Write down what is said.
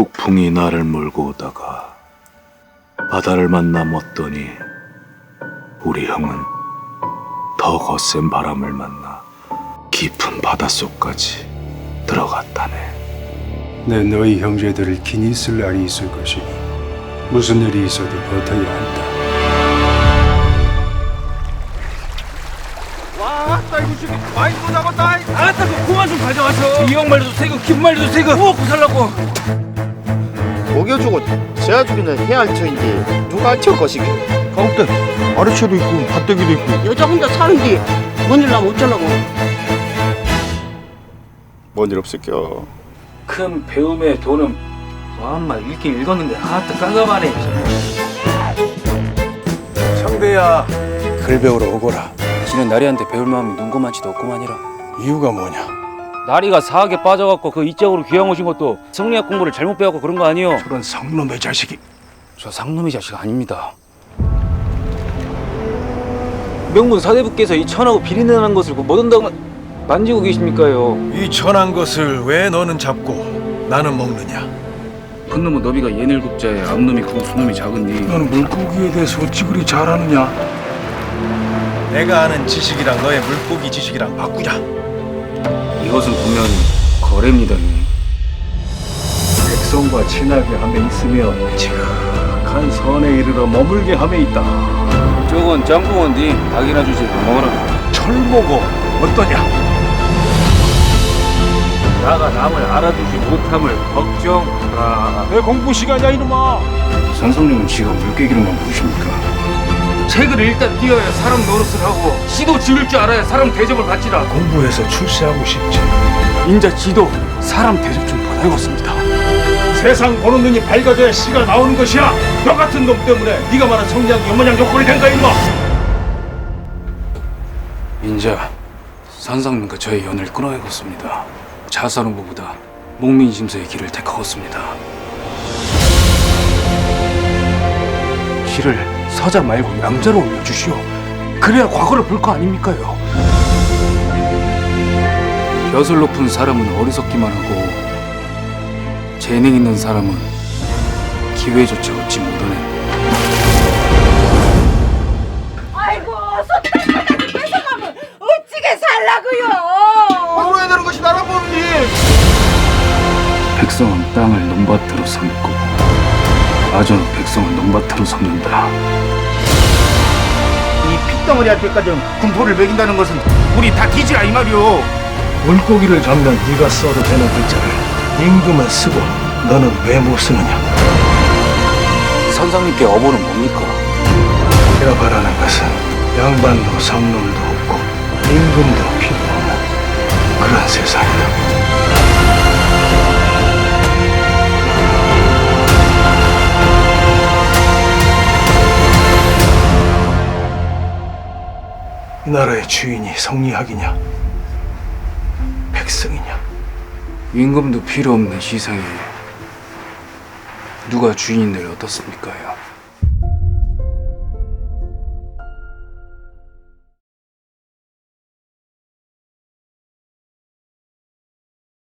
북풍이 나를 몰고 오다가 바다를 만나 멎더니 우리 형은 더 거센 바람을 만나 깊은 바닷속까지 들어갔다네. 내 너희 형제들을 긴히 쓸 날이 있을 것이니 무슨 일이 있어도 버텨야 한다. 아따 그 고만 좀 가져와서. 이형 말도 세고 김 말도 세고. 뭐 먹고 살라고 먹여주고 재워주기는 해야 할 처인데 누가 할 것이기 가옥대 아래채도 있고 밭대기도 있고. 여자 혼자 사는데 뭔일 나면 어쩌려고? 뭔 일 없을겨 큰 배움의 돈은 와마 읽긴 읽었는데 아따 깜깜하네. 상대야, 글 배우러 오거라. 지는 나리한테 배울 마음이 눈고만치도 없고만이라. 이유가 뭐냐? 나리가 사학에 빠져갖고 그 이쪽으로 귀양 오신 것도 성리학 공부를 잘못 배웠고 그런 거 아니요 저런 성놈의 자식이 저 상놈의 자식 아닙니다 명문 사대부께서 이 천하고 비린내나는 것을 뭐 못온다고 만지고 계십니까요 이 천한 것을 왜 너는 잡고 나는 먹느냐? 큰 놈은 너비가 예닐국자에 앞놈이 크고 수놈이 작은니 너는 물고기에 대해서 어찌 그리 잘하느냐? 내가 아는 지식이랑 너의 물고기 지식이랑 바꾸자. 이것은 분명 거래입니다 백성과 친하게 함에 있으면 지극한 선에 이르러 머물게 함에 있다. 저건 짬뽕인데 닭이나 주지 먹어라 철보고 어떠냐? 나가 남을 알아두지 못함을 걱정하라 내 공부 시간이야 이놈아. 산성님은 지가 물개기로만 부르십니까 책을 일단 띄어야 사람 노릇을 하고 시도 지을 줄 알아야 사람 대접을 받지라 공부해서 출세하고 싶지. 인자 지도 사람 대접 좀 받아야겠습니다 세상 보는 눈이 밝아져야 씨가 나오는 것이야. 너 같은 놈 때문에 네가 말한 성리학이 연마냥 요건이 된가 이놈아. 인자 산상님과 저의 연을 끊어야겠습니다 자살 홍보보다 목민 심서의 길을 택하겠습니다 시를 서자 말고 양자로 올려주시오. 그래야 과거를 볼 거 아닙니까요? 벼슬 높은 사람은 어리석기만 하고 재능 있는 사람은 기회조차 얻지 못하네. 아이고 손님한테 뺏어가면 어찌게 살라고요? 물어야 되는 것이 나라 보는지 백성은 땅을 논밭으로 삼고 아전은 백성을 논밭으로 삼는다 이 핏덩어리 할 때까지 군포를 먹인다는 것은 우리 다 뒤지라 이 말이오 물고기를 잡면 네가 써도 되는 글자를 임금은 쓰고 너는 왜 못 쓰느냐? 선상님께 어보는 뭡니까? 내가 바라는 것은 양반도 상놈도 없고 임금도 필요 없는 그런 세상이다. 이 나라의 주인이 성리학이냐? 백성이냐? 임금도 필요 없는 시상에 누가 주인인들 어떻습니까요?